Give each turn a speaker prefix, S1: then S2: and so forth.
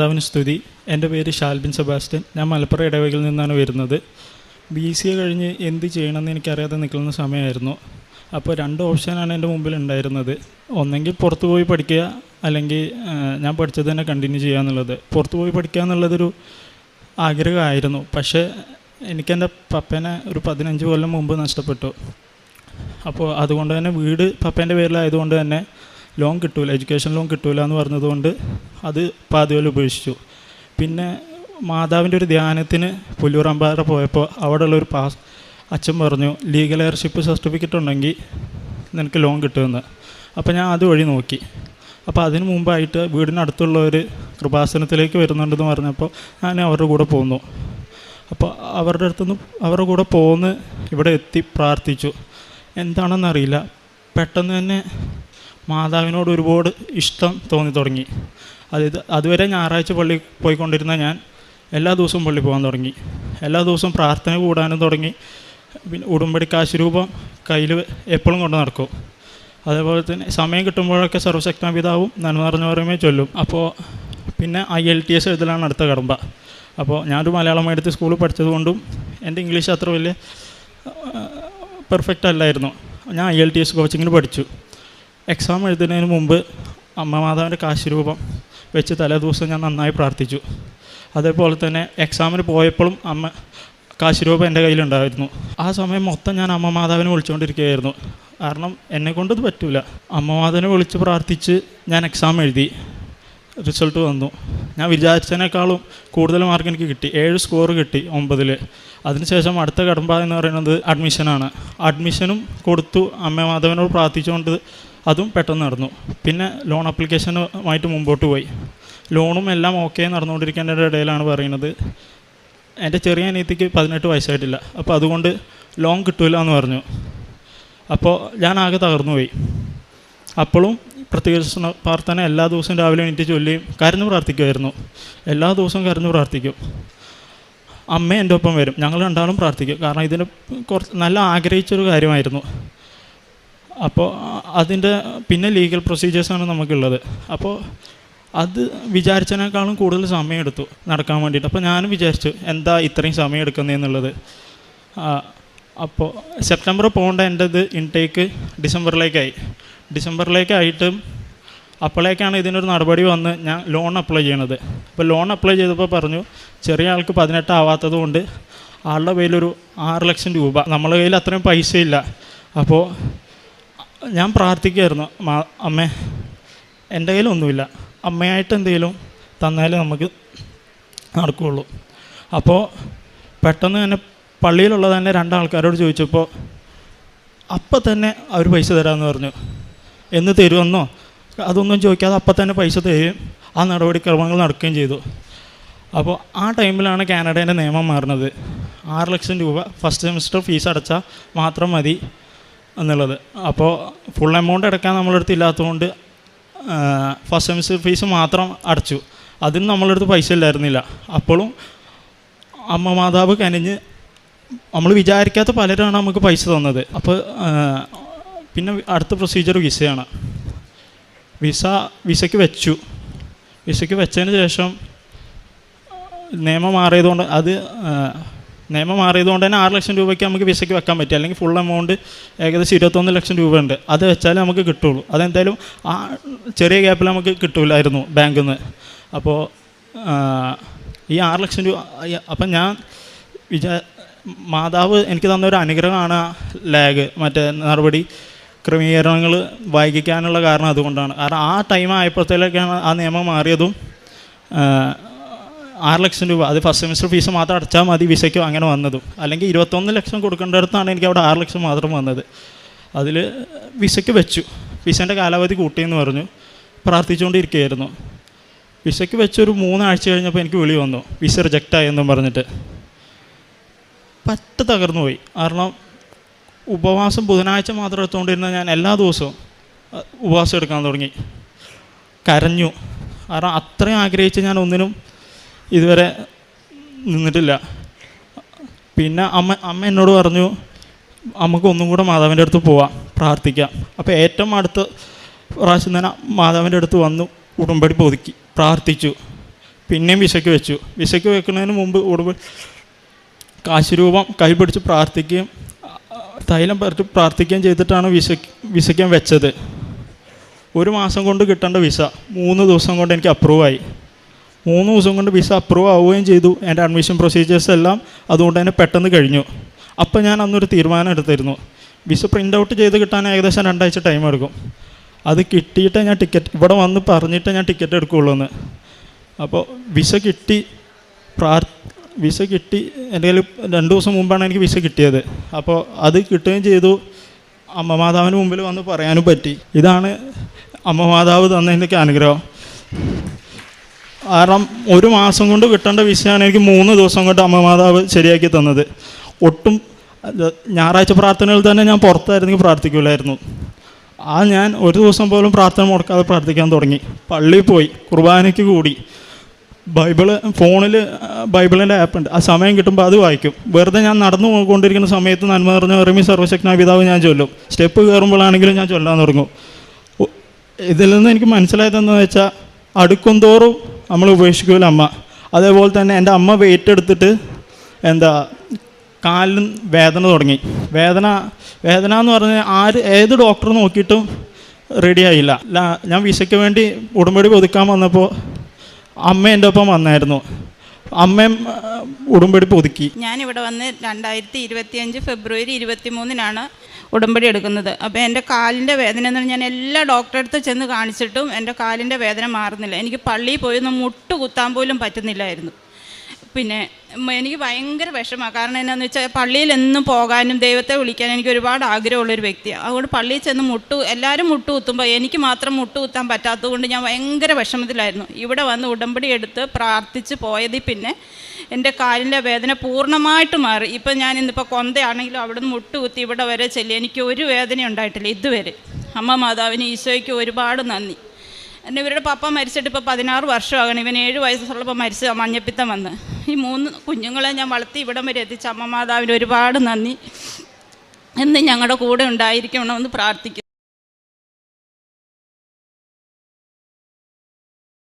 S1: മാതാവിന് സ്തുതി. എന്റെ പേര് ഷാൽബിൻ സെബാസ്റ്റ്യൻ. ഞാൻ മലപ്പുറം ഇടവകയിൽ നിന്നാണ് വരുന്നത്. ബി സി എ കഴിഞ്ഞ് എന്ത് ചെയ്യണമെന്ന് എനിക്കറിയാതെ നിൽക്കുന്ന സമയമായിരുന്നു. അപ്പോൾ രണ്ട് ഓപ്ഷനാണ് എന്റെ മുമ്പിൽ ഉണ്ടായിരുന്നത്. ഒന്നെങ്കിൽ പുറത്തു പോയി പഠിക്കുക അല്ലെങ്കിൽ ഞാൻ പഠിച്ചത് തന്നെ കണ്ടിന്യൂ ചെയ്യുക എന്നുള്ളത്. പുറത്തു പോയി പഠിക്കുക എന്നുള്ളതൊരു ആഗ്രഹമായിരുന്നു. പക്ഷേ എനിക്കെന്റെ പപ്പേനെ ഒരു പതിനഞ്ച് കൊല്ലം മുമ്പ് നഷ്ടപ്പെട്ടു. അപ്പോൾ അതുകൊണ്ട് തന്നെ വീട് പപ്പേന്റെ പേരിലായതുകൊണ്ട് തന്നെ ലോൺ കിട്ടൂല എഡ്യൂക്കേഷൻ ലോൺ കിട്ടൂല എന്ന് പറഞ്ഞതുകൊണ്ട് അത് പാതിവല ഉപേക്ഷിച്ചു. പിന്നെ മാതാവിന്റെ ഒരു ധ്യാനത്തിന് പുല്ലൂറമ്പാറ പോയപ്പോൾ അവിടെയുള്ള ഒരു പാസ് അച്ഛൻ പറഞ്ഞു ലീഗൽ എയർഷിപ്പ് സർട്ടിഫിക്കറ്റ് ഉണ്ടെങ്കിൽ നിനക്ക് ലോൺ കിട്ടുമെന്ന്. അപ്പോൾ ഞാൻ അതുവഴി നോക്കി. അപ്പോൾ അതിന് മുമ്പായിട്ട് വീടിനടുത്തുള്ള ഒരു കൃപാസനത്തിലേക്ക് വരുന്നുണ്ടെന്ന് പറഞ്ഞപ്പോൾ ഞാൻ അവരുടെ കൂടെ പോന്നു. അപ്പോൾ അവരുടെ അടുത്തുനിന്ന് അവരുടെ കൂടെ പോന്ന് ഇവിടെ എത്തി പ്രാർത്ഥിച്ചു. എന്താണെന്നറിയില്ല. പെട്ടെന്ന് തന്നെ മാതാവിനോട് ഒരുപാട് ഇഷ്ടം തോന്നി തുടങ്ങി. അതായത് അതുവരെ ഞായറാഴ്ച പള്ളി പോയിക്കൊണ്ടിരുന്ന ഞാൻ എല്ലാ ദിവസവും പള്ളി പോകാൻ തുടങ്ങി. എല്ലാ ദിവസവും പ്രാർത്ഥന കൂടാനും തുടങ്ങി. പിന്നെ ഉടുമ്പടി കാശുരൂപം കയ്യിൽ എപ്പോഴും കൊണ്ട് നടക്കും. അതേപോലെ തന്നെ സമയം കിട്ടുമ്പോഴൊക്കെ സർവശക്തനാ പിതാവും നന്മ നിറഞ്ഞവരുമേ ചൊല്ലും. അപ്പോൾ പിന്നെ ഐ എൽ ടി എസ് എഴുതലാണ് അടുത്ത കടമ്പ. അപ്പോൾ ഞാനൊരു മലയാളം മീഡിയത്തിൽ സ്കൂളിൽ പഠിച്ചതുകൊണ്ടും എന്റെ ഇംഗ്ലീഷ് അത്ര വലിയ പെർഫെക്റ്റ് അല്ലായിരുന്നു. ഞാൻ ഐ എൽ ടി എസ് കോച്ചിങ്ങിന് പഠിച്ചു. എക്സാം എഴുതുന്നതിന് മുമ്പ് അമ്മ മാതാവിന്റെ കാശുരൂപം വെച്ച് തലേ ദിവസം ഞാൻ നന്നായി പ്രാർത്ഥിച്ചു. അതേപോലെ തന്നെ എക്സാമിന് പോയപ്പോഴും അമ്മ കാശുരൂപം എന്റെ കയ്യിലുണ്ടായിരുന്നു. ആ സമയം മൊത്തം ഞാൻ അമ്മ മാതാവിനെ വിളിച്ചുകൊണ്ടിരിക്കുകയായിരുന്നു. കാരണം എന്നെ കൊണ്ടത് പറ്റില്ല അമ്മ മാതാവിനെ വിളിച്ച് പ്രാർത്ഥിച്ച് ഞാൻ എക്സാം എഴുതി. റിസൾട്ട് വന്നു. ഞാൻ വിചാരിച്ചതിനേക്കാളും കൂടുതൽ മാർക്ക് എനിക്ക് കിട്ടി. ഏഴ് സ്കോർ കിട്ടി ഒമ്പതിൽ അതിനുശേഷം അടുത്ത കടമ്പ എന്ന് പറയുന്നത് അഡ്മിഷനാണ് അഡ്മിഷനും കൊടുത്തു. അമ്മ മാധവനോട് പ്രാർത്ഥിച്ചുകൊണ്ട് അതും പെട്ടെന്ന് നടന്നു. പിന്നെ ലോൺ ആപ്ലിക്കേഷനുമായിട്ട് മുമ്പോട്ട് പോയി. ലോണും എല്ലാം ഓക്കെ നടന്നുകൊണ്ടിരിക്കേണ്ട ഇടയിലാണ് പറയുന്നത്. എന്റെ ചെറിയ അനിയത്തിക്ക് പതിനെട്ട് വയസ്സായിട്ടില്ല. അപ്പോൾ അതുകൊണ്ട് ലോൺ കിട്ടില്ല എന്ന് പറഞ്ഞു. അപ്പോൾ ഞാൻ ആകെ തകർന്നു പോയി. അപ്പോഴും പ്രത്യേകിച്ച് പ്രാർത്ഥന എല്ലാ ദിവസവും രാവിലെ എണീറ്റ് ചൊല്ലിയും കരഞ്ഞു പ്രാർത്ഥിക്കുമായിരുന്നു. എല്ലാ ദിവസവും കരഞ്ഞു പ്രാർത്ഥിക്കും. അമ്മ എന്റെ ഒപ്പം വരും. ഞങ്ങൾ രണ്ടാളും പ്രാർത്ഥിക്കും. കാരണം ഇതിന് കുറച്ച് നല്ല ആഗ്രഹിച്ചൊരു കാര്യമായിരുന്നു. അപ്പോൾ അതിന്റെ പിന്നെ ലീഗൽ പ്രൊസീജിയേഴ്സാണ് നമുക്കുള്ളത്. അപ്പോൾ അത് വിചാരിച്ചതിനേക്കാളും കൂടുതൽ സമയമെടുത്തു നടക്കാൻ വേണ്ടിയിട്ട്. അപ്പോൾ ഞാനും വിചാരിച്ചു എന്താ ഇത്രയും സമയം എടുക്കുന്നതെന്നുള്ളത് അപ്പോൾ സെപ്റ്റംബർ പോകേണ്ട എന്റെ ഇത് ഇൻടേക്ക് ഡിസംബറിലേക്കായി. ഡിസംബറിലേക്കായിട്ടും അപ്പോഴേക്കാണ് ഇതിനൊരു നടപടി വന്ന് ഞാൻ ലോൺ അപ്ലൈ ചെയ്യണത്. അപ്പോൾ ലോൺ അപ്ലൈ ചെയ്തപ്പോൾ പറഞ്ഞു ചെറിയ ആൾക്ക് പതിനെട്ട് ആവാത്തത് കൊണ്ട് ആളുടെ കയ്യിലൊരു ആറ് ലക്ഷം രൂപ. നമ്മളെ കയ്യിൽ അത്രയും പൈസയില്ല. അപ്പോൾ ഞാൻ പ്രാർത്ഥിക്കുമായിരുന്നു അമ്മ എന്റെ കയ്യിലൊന്നുമില്ല അമ്മയായിട്ട് എന്തെങ്കിലും തന്നാലേ നമുക്ക് നടക്കുകയുള്ളൂ. അപ്പോൾ പെട്ടെന്ന് തന്നെ പള്ളിയിലുള്ള തന്നെ രണ്ടാൾക്കാരോട് ചോദിച്ചപ്പോൾ അപ്പം തന്നെ അവർ പൈസ തരാമെന്ന് പറഞ്ഞു. എന്ന് തരുമെന്നോ? അതൊന്നും ചോദിക്കാതെ അപ്പം തന്നെ പൈസ തരും ആ നടപടിക്രമങ്ങൾ നടക്കുകയും ചെയ്തു. അപ്പോൾ ആ ടൈമിലാണ് കാനഡേന്റെ നിയമം മാറുന്നത്. ആറ് ലക്ഷം രൂപ ഫസ്റ്റ് സെമിസ്റ്റർ ഫീസ് അടച്ചാൽ മാത്രം മതി. എന്നുള്ളത്. അപ്പോൾ ഫുൾ എമൗണ്ട് അടക്കാൻ നമ്മളടുത്ത് ഇല്ലാത്തതുകൊണ്ട് ഫസ്റ്റ് സെമിസ്റ്റർ ഫീസ് മാത്രം അടച്ചു. അതിന് നമ്മളടുത്ത് പൈസ ഇല്ലായിരുന്നില്ല. അപ്പോഴും അമ്മ മാതാവ് കനിഞ്ഞ് നമ്മൾ വിചാരിക്കാത്ത പലരാണ് നമുക്ക് പൈസ തന്നത്. അപ്പോൾ പിന്നെ അടുത്ത പ്രൊസീജിയർ വിസയാണ്. വിസ വിസയ്ക്ക് വെച്ചു. വിസയ്ക്ക് വെച്ചതിന് ശേഷം നിയമം മാറിയതുകൊണ്ട് അത് നിയമം മാറിയതുകൊണ്ട് തന്നെ ആറ് ലക്ഷം രൂപയ്ക്ക് നമുക്ക് വിസയ്ക്ക് വെക്കാൻ പറ്റും. അല്ലെങ്കിൽ ഫുൾ എമൗണ്ട് ഏകദേശം ഇരുപത്തൊന്ന് ലക്ഷം രൂപ ഉണ്ട്. അത് വെച്ചാലേ നമുക്ക് കിട്ടുള്ളൂ. അതെന്തായാലും ആ ചെറിയ ഗ്യാപ്പിൽ നമുക്ക് കിട്ടൂലായിരുന്നു ബാങ്കിൽ നിന്ന് അപ്പോൾ ഈ ആറ് ലക്ഷം രൂപ അപ്പം ഞാൻ വിചാ മാതാവ് എനിക്ക് തന്ന ഒരു അനുഗ്രഹമാണ് ലാഗ് മറ്റേ നടപടി ക്രമീകരണങ്ങൾ വൈകിക്കാനുള്ള കാരണം അതുകൊണ്ടാണ്. കാരണം ആ ടൈം ആയപ്പോഴത്തേക്കാണ് ആ നിയമം മാറിയതും ആറ് ലക്ഷം രൂപ. അത് ഫസ്റ്റ് സെമിസ്റ്റർ ഫീസ് മാത്രം അടച്ചാൽ മതി വിസയ്ക്കോ അങ്ങനെ വന്നതും. അല്ലെങ്കിൽ ഇരുപത്തൊന്ന് ലക്ഷം കൊടുക്കേണ്ടടുത്താണ് എനിക്ക് അവിടെ ആറ് ലക്ഷം മാത്രം വന്നത്. അതിൽ വിസയ്ക്ക് വെച്ചു. വിസേന്റെ കാലാവധി കൂട്ടിയെന്ന് പറഞ്ഞു. പ്രാർത്ഥിച്ചുകൊണ്ടിരിക്കുകയായിരുന്നു. വിസയ്ക്ക് വെച്ചൊരു മൂന്നാഴ്ച കഴിഞ്ഞപ്പോൾ എനിക്ക് വിളി വന്നു. വിസ റിജക്റ്റായെന്നും പറഞ്ഞിട്ട്. പറ്റ തകർന്നു പോയി. കാരണം ഉപവാസം ബുധനാഴ്ച മാത്രം എടുത്തുകൊണ്ടിരുന്ന ഞാൻ എല്ലാ ദിവസവും ഉപവാസം എടുക്കാൻ തുടങ്ങി. കരഞ്ഞു. കാരണം അത്രയും ആഗ്രഹിച്ച് ഞാൻ ഒന്നിനും ഇതുവരെ നിന്നിട്ടില്ല. പിന്നെ അമ്മ അമ്മ എന്നോട് പറഞ്ഞു നമുക്ക് ഒന്നും കൂടെ മാതാവിന്റെ അടുത്ത് പോവാം പ്രാർത്ഥിക്കാം. അപ്പോൾ ഏറ്റവും അടുത്ത പ്രാവശ്യം തന്നെ മാതാവിന്റെ അടുത്ത് വന്നു ഉടമ്പടി പൊതുക്കി പ്രാർത്ഥിച്ചു. പിന്നെയും വിശക്ക് വെച്ചു. വിശക്ക് വെക്കുന്നതിന് മുമ്പ് ഉടമ്പടി കാശുരൂപം കൈ പിടിച്ച് പ്രാർത്ഥിക്കുകയും തൈലം പരത്തി പ്രാർത്ഥിക്കുകയും ചെയ്തിട്ടാണ് വിശ വിശക്കാൻ വെച്ചത്. ഒരു മാസം കൊണ്ട് കിട്ടേണ്ട വിസ മൂന്ന് ദിവസം കൊണ്ട് എനിക്ക് അപ്രൂവ് ആയി. മൂന്ന് ദിവസം കൊണ്ട് വിസ അപ്രൂവ് ആവുകയും ചെയ്തു. എന്റെ അഡ്മിഷൻ പ്രൊസീജിയേഴ്സ് എല്ലാം അതുകൊണ്ട് തന്നെ പെട്ടെന്ന് കഴിഞ്ഞു. അപ്പോൾ ഞാൻ അന്നൊരു തീരുമാനം എടുത്തിരുന്നു. വിസ പ്രിന്റ് ഔട്ട് ചെയ്ത് കിട്ടാൻ ഏകദേശം രണ്ടാഴ്ച ടൈം എടുക്കും. അത് കിട്ടിയിട്ടേ ഞാൻ ടിക്കറ്റ് ഇവിടെ വന്ന് പറഞ്ഞിട്ടേ ഞാൻ ടിക്കറ്റ് എടുക്കുകയുള്ളൂ എന്ന് അപ്പോൾ വിസ കിട്ടി പ്രാർ വിസ കിട്ടി എന്റെ കയ്യിൽ രണ്ട് ദിവസം മുമ്പാണ് എനിക്ക് വിസ കിട്ടിയത്. അപ്പോൾ അത് കിട്ടുകയും ചെയ്തു. അമ്മ മാതാവിന് മുമ്പിൽ വന്ന് പറയാനും പറ്റി. ഇതാണ് അമ്മ മാതാവ് തന്നതിന്റെയൊക്കെ അനുഗ്രഹം. കാരണം ഒരു മാസം കൊണ്ട് കിട്ടേണ്ട വിഷയമാണ് എനിക്ക് മൂന്ന് ദിവസം കൊണ്ട് അമ്മ മാതാവ് ശരിയാക്കി തന്നത്. ഒട്ടും ഞായറാഴ്ച പ്രാർത്ഥനകൾ തന്നെ ഞാൻ പുറത്തായിരുന്നെങ്കിൽ പ്രാർത്ഥിക്കില്ലായിരുന്നു ആ ഞാൻ ഒരു ദിവസം പോലും പ്രാർത്ഥന മുടക്കാതെ പ്രാർത്ഥിക്കാൻ തുടങ്ങി. പള്ളിയിൽ പോയി കുർബാനയ്ക്ക് കൂടി. ബൈബിൾ ഫോണിൽ ബൈബിളിന്റെ ആപ്പ് ഉണ്ട്. ആ സമയം കിട്ടുമ്പോൾ അത് വായിക്കും. വെറുതെ ഞാൻ നടന്നു കൊണ്ടിരിക്കുന്ന സമയത്ത് നന്മ നിറഞ്ഞ എറിമി സർവശക്തനായ പിതാവ് ഞാൻ ചൊല്ലും. സ്റ്റെപ്പ് കയറുമ്പോഴാണെങ്കിലും ഞാൻ ചൊല്ലാൻ തുടങ്ങും. ഇതിൽ നിന്ന് എനിക്ക് മനസ്സിലായതെന്ന് വെച്ചാൽ അടുക്കും തോറും നമ്മൾ ഉപേക്ഷിക്കൂല അമ്മ. അതേപോലെ തന്നെ എന്റെ അമ്മ വെയിറ്റ് എടുത്തിട്ട് എന്താ കാലിലും വേദന തുടങ്ങി. വേദന വേദന എന്ന് പറഞ്ഞാൽ ആര് ഏത് ഡോക്ടർ നോക്കിയിട്ടും റെഡിയായില്ല ഞാൻ വിസയ്ക്ക് വേണ്ടി ഉടമ്പടി പൊതുക്കാൻ വന്നപ്പോൾ അമ്മ എന്റെ ഒപ്പം വന്നായിരുന്നു. അമ്മയും ഉടുമ്പടി പുതുക്കി
S2: ഇവിടെ വന്ന് രണ്ടായിരത്തി ഇരുപത്തിയഞ്ച് ഫെബ്രുവരി ഇരുപത്തി മൂന്നിനാണ് ഉടമ്പടി എടുക്കുന്നത്. അപ്പോൾ എന്റെ കാലിന്റെ വേദന എന്ന് പറഞ്ഞാൽ ഞാൻ എല്ലാ ഡോക്ടറെ അടുത്ത് ചെന്ന് കാണിച്ചിട്ടും എന്റെ കാലിന്റെ വേദന മാറുന്നില്ല. എനിക്ക് പള്ളിയിൽ പോയി ഒന്ന് മുട്ട് കുത്താൻ പോലും പറ്റുന്നില്ലായിരുന്നു. പിന്നെ എനിക്ക് ഭയങ്കര വിഷമമാണ് കാരണം എന്നാന്ന് വെച്ചാൽ പള്ളിയിൽ എന്നും പോകാനും ദൈവത്തെ വിളിക്കാനും എനിക്ക് ഒരുപാട് ആഗ്രഹമുള്ളൊരു വ്യക്തിയാണ് അതുകൊണ്ട് പള്ളിയിൽ ചെന്ന് മുട്ടു എല്ലാവരും മുട്ടു കുത്തുമ്പോൾ എനിക്ക് മാത്രം മുട്ടു കുത്താൻ പറ്റാത്തതുകൊണ്ട് ഞാൻ ഭയങ്കര വിഷമത്തിലായിരുന്നു. ഇവിടെ വന്ന് ഉടമ്പടി എടുത്ത് പ്രാർത്ഥിച്ച് പോയതിൽ പിന്നെ എന്റെ കാലിന്റെ വേദന പൂർണമായിട്ട് മാറി. ഇപ്പം ഞാൻ ഇന്നിപ്പോൾ കൊന്തയാണെങ്കിലും അവിടെ നിന്ന് മുട്ട് കുത്തി ഇവിടെ വരെ ചെല്ലി. എനിക്ക് ഒരു വേദന ഉണ്ടായിട്ടില്ല ഇതുവരെ. അമ്മ മാതാവിന് ഈശോയ്ക്ക് ഒരുപാട് നന്ദി. എന്റെ ഇവരുടെ പപ്പ മരിച്ചിട്ട് ഇപ്പോൾ പതിനാറ് വർഷമാകണം. ഇവൻ ഏഴ് വയസ്സുള്ളപ്പോൾ മരിച്ച മഞ്ഞപ്പിത്തം വന്ന്. ഈ മൂന്ന് കുഞ്ഞുങ്ങളെ ഞാൻ വളർത്തി ഇവിടം വരെ എത്തിച്ച അമ്മ മാതാവിന് ഒരുപാട് നന്ദി. എന്ന് ഞങ്ങളുടെ കൂടെ ഉണ്ടായിരിക്കണമെന്ന് പ്രാർത്ഥിക്കുന്നു.